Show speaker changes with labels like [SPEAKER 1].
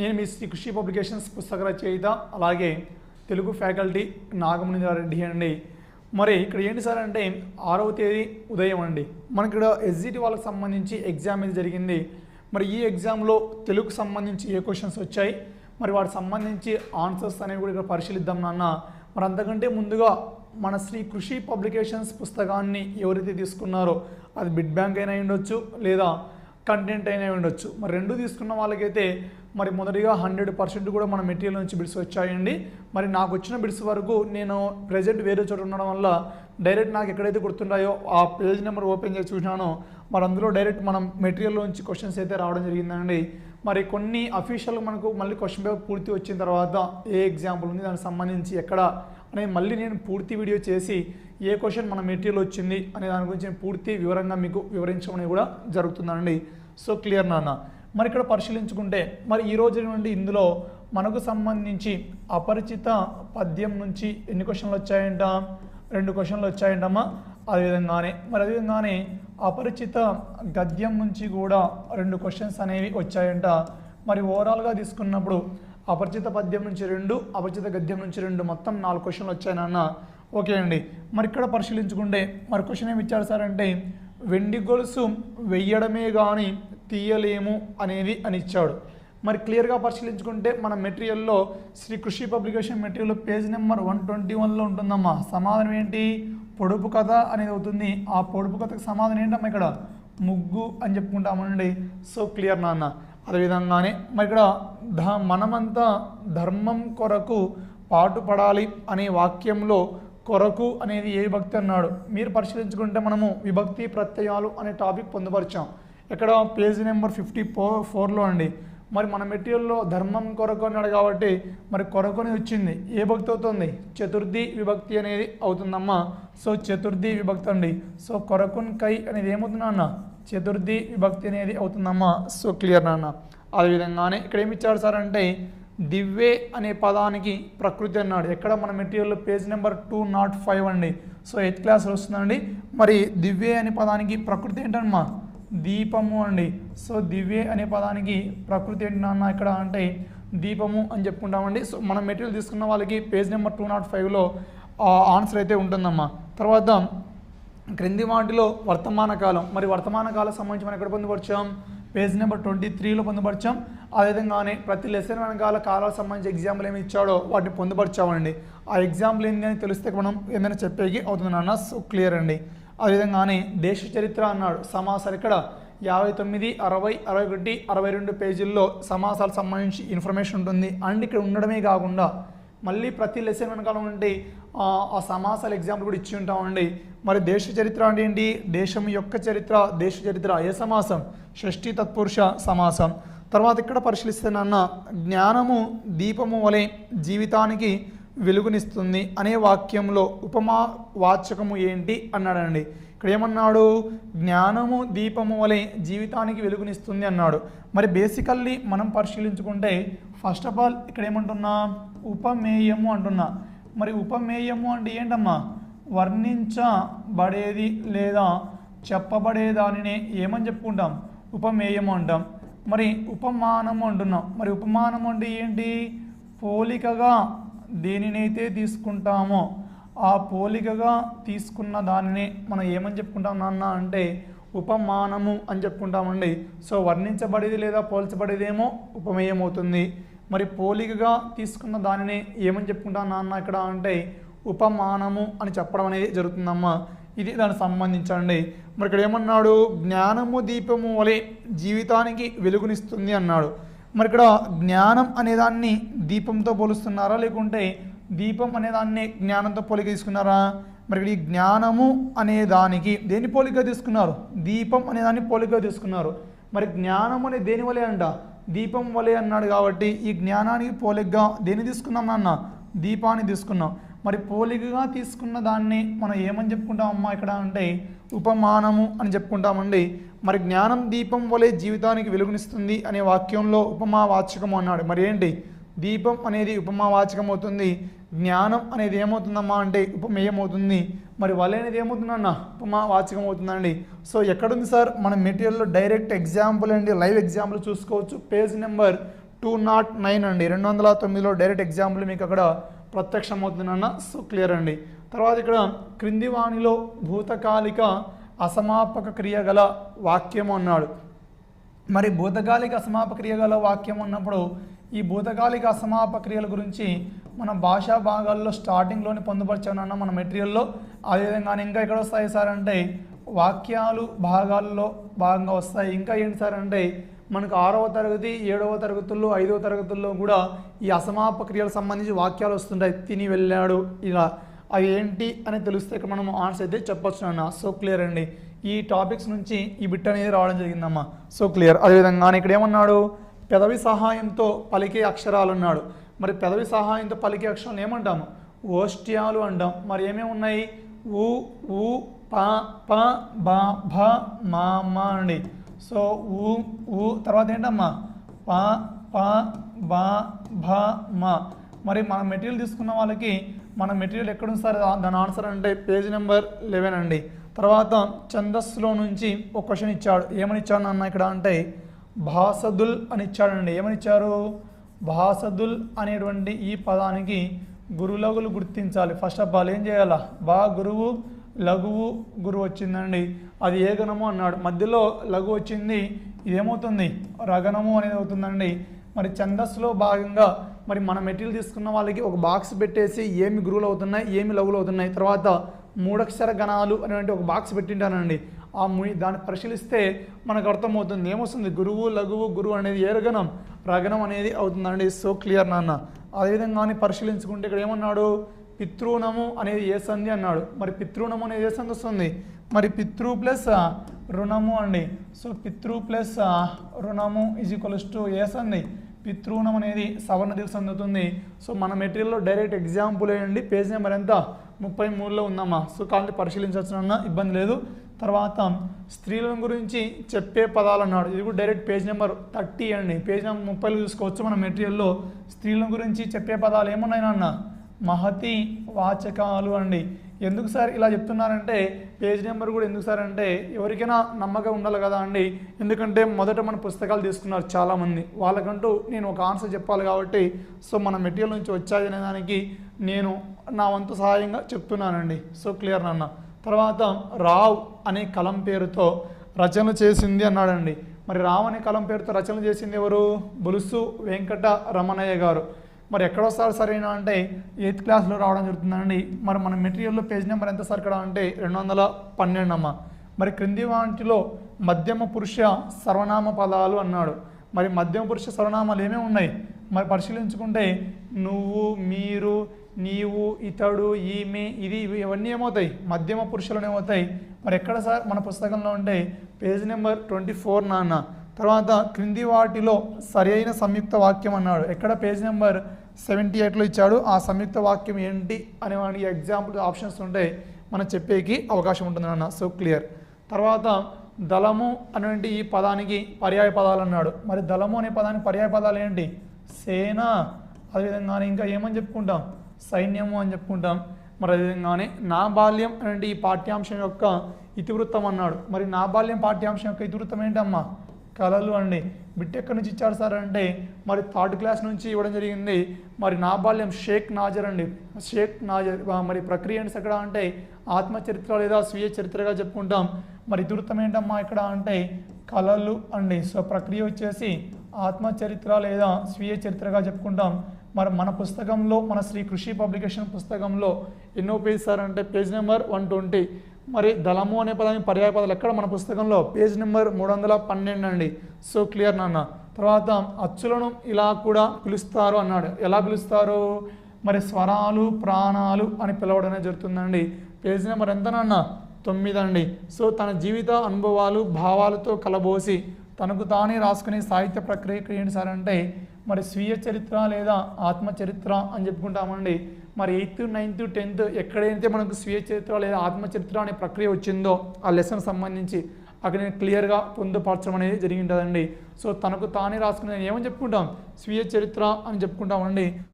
[SPEAKER 1] నేను మీ శ్రీ కృషి పబ్లికేషన్స్ పుస్తక రచయిత అలాగే తెలుగు ఫ్యాకల్టీ నాగమణి రెడ్డి అండి. మరి ఇక్కడ ఏంటి సార్ అంటే ఆరవ తేదీ ఉదయం అండి. మనకి ఇక్కడ ఎస్జిటి వాళ్ళకి సంబంధించి ఎగ్జామ్ ఇది జరిగింది. మరి ఈ ఎగ్జామ్లో తెలుగుకు సంబంధించి ఏ క్వశ్చన్స్ వచ్చాయి? మరి వాటికి సంబంధించి ఆన్సర్స్ అనేవి కూడా ఇక్కడ పరిశీలిద్దాం నాన్న. మరి అంతకంటే ముందుగా మన శ్రీ కృషి పబ్లికేషన్స్ పుస్తకాన్ని ఎవరైతే తీసుకున్నారో అది బిడ్ బ్యాంక్ అయినా ఉండొచ్చు లేదా కంటెంట్ అయినా ఉండొచ్చు. మరి రెండు తీసుకున్న వాళ్ళకైతే మరి మొదటిగా హండ్రెడ్ పర్సెంట్ కూడా మన మెటీరియల్ నుంచి బిడ్స్ వచ్చాయండి. మరి నాకు వచ్చిన బిడ్స్ వరకు నేను ప్రజెంట్ వేరే చోట ఉండడం వల్ల డైరెక్ట్ నాకు ఎక్కడైతే గుర్తుంటాయో ఆ పేజ్ నెంబర్ ఓపెన్ చేసి చూసినానో మరి అందులో డైరెక్ట్ మనం మెటీరియల్ నుంచి క్వశ్చన్స్ అయితే రావడం జరిగిందండి. మరి కొన్ని అఫీషియల్ మనకు మళ్ళీ క్వశ్చన్ పేపర్ పూర్తి వచ్చిన తర్వాత ఏ ఎగ్జాంపుల్ ఉంది దానికి సంబంధించి ఎక్కడ అనేది మళ్ళీ నేను పూర్తి వీడియో చేసి ఏ క్వశ్చన్ మన మెటీరియల్ వచ్చింది అనే దాని గురించి పూర్తి వివరంగా మీకు వివరించమని కూడా జరుగుతుందండి. సో క్లియర్ నాన్న. మరి ఇక్కడ పరిశీలించుకుంటే మరి ఈ రోజు నుండి ఇందులో మనకు సంబంధించి అపరిచిత పద్యం నుంచి ఎన్ని క్వశ్చన్లు వచ్చాయంట? రెండు క్వశ్చన్లు వచ్చాయంటమ్మా. అదేవిధంగానే మరి అదేవిధంగానే అపరిచిత గద్యం నుంచి కూడా రెండు క్వశ్చన్స్ అనేవి వచ్చాయంట. మరి ఓవరాల్గా తీసుకున్నప్పుడు అపరిచిత పద్యం నుంచి రెండు అపరిచిత గద్యం నుంచి రెండు మొత్తం నాలుగు క్వశ్చన్లు వచ్చాయి నాన్న ఓకే అండి. మరి ఇక్కడ పరిశీలించుకుంటే మరి క్వశ్చన్ ఏమి ఇచ్చారు సార్ అంటే వెండి గొలుసు వెయ్యడమే కానీ తీయలేము అనేది అని ఇచ్చాడు. మరి క్లియర్గా పరిశీలించుకుంటే మన మెటీరియల్లో Sri Krishi publication material page number one twenty వన్లో ఉంటుందమ్మా. సమాధానం ఏంటి? పొడుపు కథ అనేది అవుతుంది. ఆ పొడుపు కథకు సమాధానం ఏంటమ్మా ఇక్కడ? ముగ్గు అని చెప్పుకుంటామండి సో క్లియర్ నాన్న. అదేవిధంగానే మరి ఇక్కడ ధ మనమంతా ధర్మం కొరకు పాటుపడాలి అనే వాక్యంలో కొరకు అనేది ఏ విభక్తి అన్నాడు? మీరు పరిశీలించుకుంటే మనము విభక్తి ప్రత్యయాలు అనే టాపిక్ పొందుపరిచాం. ఎక్కడ పేజ్ నెంబర్ ఫిఫ్టీ ఫోర్ ఫోర్లో అండి. మరి మన మెటీరియల్లో ధర్మం కొరకు అన్నాడు కాబట్టి మరి కొరకుని వచ్చింది. ఏ భక్తి అవుతుంది? చతుర్థి విభక్తి అనేది అవుతుందమ్మా. సో చతుర్థి విభక్తి అండి. సో కొరకున్ కై అనేది ఏమవుతుంది అన్న చతుర్థి విభక్తి అనేది అవుతుందమ్మా. సో క్లియర్ నాన్న. అదేవిధంగానే ఇక్కడ ఏమి ఇచ్చాడు సార్ అంటే దివ్వే అనే పదానికి ప్రకృతి అన్నాడు. ఎక్కడ మన material page number two not five అండి. సో ఎయిత్ క్లాస్ వస్తుందండి. మరి దివ్వే అనే పదానికి ప్రకృతి ఏంటమ్మా? దీపము అండి. సో దివ్యే అనే పదానికి ప్రకృతి ఏంటి నాన్న ఇక్కడ అంటే దీపము అని చెప్పుకుంటామండి. సో మనం మెటీరియల్ తీసుకున్న వాళ్ళకి పేజ్ నెంబర్ టూ నాట్ ఫైవ్లో ఆన్సర్ అయితే ఉంటుందమ్మా. తర్వాత క్రింది వాటిలో వర్తమాన కాలం. మరి వర్తమాన కాలం సంబంధించి మనం ఎక్కడ పొందుపరిచాం? పేజ్ నెంబర్ ట్వంటీ త్రీలో పొందుపరిచాం. అదేవిధంగానే ప్రతి లెసన్ వెనకాల కాలాలకు సంబంధించి ఎగ్జాంపుల్ ఏమి ఇచ్చాడో వాటిని పొందుపరిచామండి. ఆ ఎగ్జాంపుల్ ఏంటి అని తెలిస్తే మనం ఏమైనా చెప్పేకి అవుతుంది నాన్న? సో క్లియర్ అండి. ఆ విధంగానే దేశ చరిత్ర అన్నాడు. సమాసాలు ఇక్కడ యాభై తొమ్మిది అరవై అరవై ఒకటి అరవై రెండు పేజీల్లో సమాసాలకు సంబంధించి ఇన్ఫర్మేషన్ ఉంటుంది. అండ్ ఇక్కడ ఉండడమే కాకుండా మళ్ళీ ప్రతి లెసన్ వెనకాల ఉంటే ఆ, సమాసాల ఎగ్జాంపుల్ కూడా ఇచ్చి ఉంటామండి. మరి దేశ చరిత్ర అంటే ఏంటి? దేశం యొక్క చరిత్ర దేశ చరిత్ర ఏ సమాసం? షష్ఠి తత్పురుష సమాసం. తర్వాత ఇక్కడ పరిశీలిస్తే నాన్న జ్ఞానము దీపము వలె జీవితానికి వెలుగునిస్తుంది అనే వాక్యంలో ఉపమా వాచకము ఏంటి అన్నాడండి. ఇక్కడ ఏమన్నాడు? జ్ఞానము దీపము వలె జీవితానికి వెలుగునిస్తుంది అన్నాడు. మరి బేసికల్లీ మనం పరిశీలించుకుంటే ఫస్ట్ ఆఫ్ ఆల్ ఇక్కడ ఏమంటున్నా? ఉపమేయము అంటున్నా. మరి ఉపమేయము అంటే ఏంటమ్మా? వర్ణించబడేది లేదా చెప్పబడే దానినే ఏమని చెప్పుకుంటాం? ఉపమేయము అంటాం. మరి ఉపమానము అంటున్నాం. మరి ఉపమానం అంటే ఏంటి? పోలికగా దేనినైతే తీసుకుంటామో ఆ పోలికగా తీసుకున్న దానిని మనం ఏమని చెప్పుకుంటాం నాన్న అంటే ఉపమానము అని చెప్పుకుంటామండి. సో వర్ణించబడేది లేదా పోల్చబడేదేమో ఉపమేయం అవుతుంది మరి పోలికగా తీసుకున్న దానిని ఏమని చెప్పుకుంటాం నాన్న ఇక్కడ అంటే ఉపమానము అని చెప్పడం అనేది జరుగుతుందమ్మా. ఇది దానికి సంబంధించండి. మరి ఇక్కడ ఏమన్నాడు? జ్ఞానము దీపము వలె జీవితానికి వెలుగునిస్తుంది అన్నాడు. మరి ఇక్కడ జ్ఞానం అనేదాన్ని దీపంతో పోలుస్తున్నారా? లేకుంటే దీపం అనేదాన్ని జ్ఞానంతో పోలిక తీసుకున్నారా? మరి ఇక్కడ ఈ జ్ఞానము అనే దానికి దేని పోలిక తీసుకున్నారు? దీపం అనేదాన్ని పోలిక తీసుకున్నారు. మరి జ్ఞానం అనే దేని వలె అంట? దీపం వలె అన్నాడు కాబట్టి ఈ జ్ఞానానికి పోలికగా దేన్ని తీసుకున్నాం నాన్న? దీపాన్ని తీసుకున్నాం. మరి పోలికగా తీసుకున్న దాన్ని మనం ఏమని చెప్పుకుంటామమ్మా ఇక్కడ అంటే ఉపమానము అని చెప్పుకుంటామండి. మరి జ్ఞానం దీపం వలె జీవితానికి వెలుగునిస్తుంది అనే వాక్యంలో ఉపమావాచకము అన్నాడు. మరి ఏంటి? దీపం అనేది ఉపమా వాచకం అవుతుంది జ్ఞానం అనేది ఏమవుతుందమ్మా అంటే ఉపమేయమవుతుంది. మరి వలె అనేది ఏమవుతుందన్న ఉపమా వాచకం అవుతుందండి సో ఎక్కడుంది సార్? మన మెటీరియల్లో డైరెక్ట్ ఎగ్జాంపుల్ అండి. లైవ్ ఎగ్జాంపుల్ చూసుకోవచ్చు. Page number two not nine అండి. రెండు వందల తొమ్మిదిలో డైరెక్ట్ ఎగ్జాంపుల్ మీకు అక్కడ ప్రత్యక్షమవుతుందన్న సో క్లియర్ అండి. తర్వాత ఇక్కడ క్రింది వాణిలో భూతకాలిక అసమాపక క్రియ గల వాక్యం అన్నాడు. మరి భూతకాలిక అసమాప క్రియ గల వాక్యం ఉన్నప్పుడు ఈ భూతకాలిక అసమాప క్రియల గురించి మన భాషా భాగాల్లో స్టార్టింగ్లోనే పొందుపరిచామన్న మన మెటీరియల్లో అదేవిధంగా ఇంకా ఎక్కడ వస్తాయి సార్ అంటే వాక్యాలు భాగాల్లో భాగంగా వస్తాయి. ఇంకా ఏంటి సార్ అంటే మనకు ఆరవ తరగతి ఏడవ తరగతుల్లో ఐదవ తరగతుల్లో కూడా ఈ అసమాప క్రియలకు సంబంధించి వాక్యాలు వస్తుంటాయి. తిని వెళ్ళాడు ఇలా. అవి ఏంటి అని తెలిస్తే ఇక్కడ మనం ఆన్సర్ అయితే చెప్పొచ్చు అన్న సో క్లియర్ అండి. ఈ టాపిక్స్ నుంచి ఈ బిట్ అనేది రావడం జరిగిందమ్మా. So clear. అదేవిధంగా ఇక్కడ ఏమన్నాడు? పెదవి సహాయంతో పలికే అక్షరాలు అన్నాడు. మరి పెదవి సహాయంతో పలికే అక్షరాలు ఏమంటాము? ఓష్ట్యాలు అంటాం. మరి ఏమేమి ఉన్నాయి? ఊ ఊ ప ప బ భ మా మా అండి. సో ఊ ఊ తర్వాత ఏంటమ్మా? ప ప బ భ మ. మరి మన మెటీరియల్ తీసుకున్న వాళ్ళకి మన మెటీరియల్ ఎక్కడ ఉంది సార్? దాని ఆన్సర్ అంటే పేజ్ నెంబర్ లెవెన్ అండి. తర్వాత ఛందస్సులో నుంచి ఒక క్వశ్చన్ ఇచ్చాడు. ఏమని ఇచ్చాడు అన్న ఇక్కడ అంటే భాసదుల్ అని ఇచ్చాడండి. ఏమని ఇచ్చారు భాసదుల్ అనేటువంటి ఈ పదానికి గురులగులు గుర్తించాలి. ఫస్ట్ ఆఫ్ ఆల్ ఏం చేయాలా? బా గురువు లఘువు గురువు వచ్చిందండి. అది ఏ గణము అన్నాడు. మధ్యలో లఘు వచ్చింది ఇదేమవుతుంది? రగణము అనేది అవుతుందండి. మరి ఛందస్సులో భాగంగా మరి మన మెటీరియల్ తీసుకున్న వాళ్ళకి ఒక బాక్స్ పెట్టేసి ఏమి గురువులు అవుతున్నాయి ఏమి లఘులు అవుతున్నాయి? తర్వాత మూడక్షర గణాలు అనేటువంటి ఒక బాక్స్ పెట్టింటానండి. ఆ దాన్ని పరిశీలిస్తే మనకు అర్థమవుతుంది. ఏమొస్తుంది? గురువు లఘువు గురువు అనేది ఏ రగణం రగణం అనేది అవుతుందండి. సో క్లియర్ నాన్న. అదేవిధంగా పరిశీలించుకుంటే ఇక్కడ ఏమన్నాడు? పితృణము అనేది ఏ సంధి అన్నాడు. మరి పితృణము అనేది ఏ సంధి వస్తుంది? మరి పితృ ప్లస్ రుణము అండి. సో పితృ ప్లస్ రుణము ఈజ్ ఈక్వల్స్ టు ఎస్ అండి. పితృణం అనేది సవర్ణ దిశ అందుతుంది. సో మన మెటీరియల్లో డైరెక్ట్ ఎగ్జాంపుల్ వేయండి పేజ్ నెంబర్ ఎంత? ముప్పై మూడులో ఉందమ్మా. సో కాబట్టి పరిశీలించవచ్చునన్నా ఇబ్బంది లేదు. తర్వాత స్త్రీల గురించి చెప్పే పదాలు అన్నాడు. ఇది కూడా డైరెక్ట్ పేజ్ నెంబర్ థర్టీ అండి. పేజ్ నెంబర్ ముప్పైలో చూసుకోవచ్చు మన మెటీరియల్లో స్త్రీల గురించి చెప్పే పదాలు ఏమున్నాయి నాన్న? మహతి వాచకాలు అండి. ఎందుకు సార్ ఇలా చెప్తున్నారంటే పేజ్ నెంబర్ కూడా ఎందుకు సార్ అంటే ఎవరికైనా నమ్మకం ఉండాలి కదా అండి. ఎందుకంటే మొదట మన పుస్తకాలు తీసుకున్నారు చాలామంది. వాళ్ళకంటూ నేను ఒక ఆన్సర్ చెప్పాలి కాబట్టి సో మన మెటీరియల్ నుంచి వచ్చాయనే దానికి నేను నా వంతు సహాయంగా చెప్తున్నానండి. సో క్లియర్ నాన్న. తర్వాత రావ్ అనే కలం పేరుతో రచన చేసింది అన్నాడండి. మరి రావ్ అనే కలం పేరుతో రచన చేసింది ఎవరు? బులుసు వెంకట రమణయ్య గారు. మరి ఎక్కడ వస్తారు సరైన అంటే ఎయిత్ క్లాస్లో రావడం జరుగుతుందండి. మరి మన మెటీరియల్లో పేజ్ నెంబర్ ఎంత సార్ అంటే రెండు వందల పన్నెండు అమ్మ మరి క్రింది వాటిలో మధ్యమ పురుష సర్వనామ పదాలు అన్నాడు. మరి మధ్యమ పురుష సర్వనామాలు ఏమేమి ఉన్నాయి? మరి పరిశీలించుకుంటే నువ్వు మీరు నీవు ఇతడు ఈమె ఇది ఇవి ఇవన్నీ ఏమవుతాయి? మధ్యమ పురుషులు ఏమవుతాయి మరి ఎక్కడ సార్ మన పుస్తకంలో ఉంటే పేజ్ నెంబర్ ట్వంటీ ఫోర్ నాన్న? తర్వాత క్రింది వాటిలో సరైన సంయుక్త వాక్యం అన్నాడు. ఎక్కడ పేజ్ నెంబర్ సెవెంటీ ఎయిట్లో ఇచ్చాడు? ఆ సంయుక్త వాక్యం ఏంటి అనే వానికి ఎగ్జాంపుల్ ఆప్షన్స్ ఉంటాయి మనం చెప్పేకి అవకాశం ఉంటుంది అన్న సో క్లియర్. తర్వాత దళము అనేటువంటి ఈ పదానికి పర్యాయ పదాలు అన్నాడు. మరి దళము అనే పదానికి పర్యాయ పదాలు ఏంటి? సేన. అదేవిధంగానే ఇంకా ఏమని చెప్పుకుంటాం? సైన్యము అని చెప్పుకుంటాం. మరి అదేవిధంగానే నా బాల్యం అనేటువంటి ఈ పాఠ్యాంశం యొక్క ఇతివృత్తం అన్నాడు. మరి నా బాల్యం పాఠ్యాంశం యొక్క ఇతివృత్తం ఏంటమ్మా? కళలు అండి. బిట్ ఎక్కడి నుంచి ఇచ్చారు సార్ అంటే మరి థర్డ్ క్లాస్ నుంచి ఇవ్వడం జరిగింది. మరి నా బాల్యం షేక్ నాజర్ అండి. షేక్ నాజర్ మరి ప్రక్రియ ఏంటి ఎక్కడ అంటే ఆత్మచరిత్ర లేదా స్వీయ చరిత్రగా చెప్పుకుంటాం. మరి ఇతివృత్తం ఏంటమ్మా ఇక్కడ అంటే కళలు అండి. సో ప్రక్రియ వచ్చేసి ఆత్మచరిత్ర లేదా స్వీయ చరిత్రగా చెప్పుకుంటాం. మరి మన పుస్తకంలో మన శ్రీ కృషి పబ్లికేషన్ పుస్తకంలో ఎన్నో పేజ్ సార్ అంటే పేజ్ నెంబర్ వన్ ట్వంటీ. మరి దళము అనే పదాన్ని పర్యాయ పదాలు ఎక్కడ? మన పుస్తకంలో. పేజ్ నెంబర్ మూడు వందల పన్నెండు అండి. సో క్లియర్ నాన్న. తర్వాత అచ్చులను ఇలా కూడా పిలుస్తారు అన్నాడు. ఎలా పిలుస్తారు? మరి స్వరాలు ప్రాణాలు అని పిలవడం జరుగుతుందండి. పేజ్ నెంబర్ ఎంత నాన్న? తొమ్మిది అండి. సో తన జీవిత అనుభవాలు భావాలతో కలబోసి తనకు తానే రాసుకునే సాహిత్య ప్రక్రియ ఏంటి సార్ అంటే మరి స్వీయ చరిత్ర లేదా ఆత్మచరిత్ర అని చెప్పుకుంటామండి. మరి ఎయిత్ నైన్త్ టెన్త్ ఎక్కడైతే మనకు స్వీయ చరిత్ర లేదా ఆత్మచరిత్ర అనే ప్రక్రియ వచ్చిందో ఆ లెసన్ సంబంధించి అక్కడ నేను క్లియర్గా పొందుపరచడం అనేది జరిగి ఉంటుందండి. సో తనకు తానే రాసుకునే ఏమని చెప్పుకుంటాం? స్వీయ చరిత్ర అని చెప్పుకుంటామండి.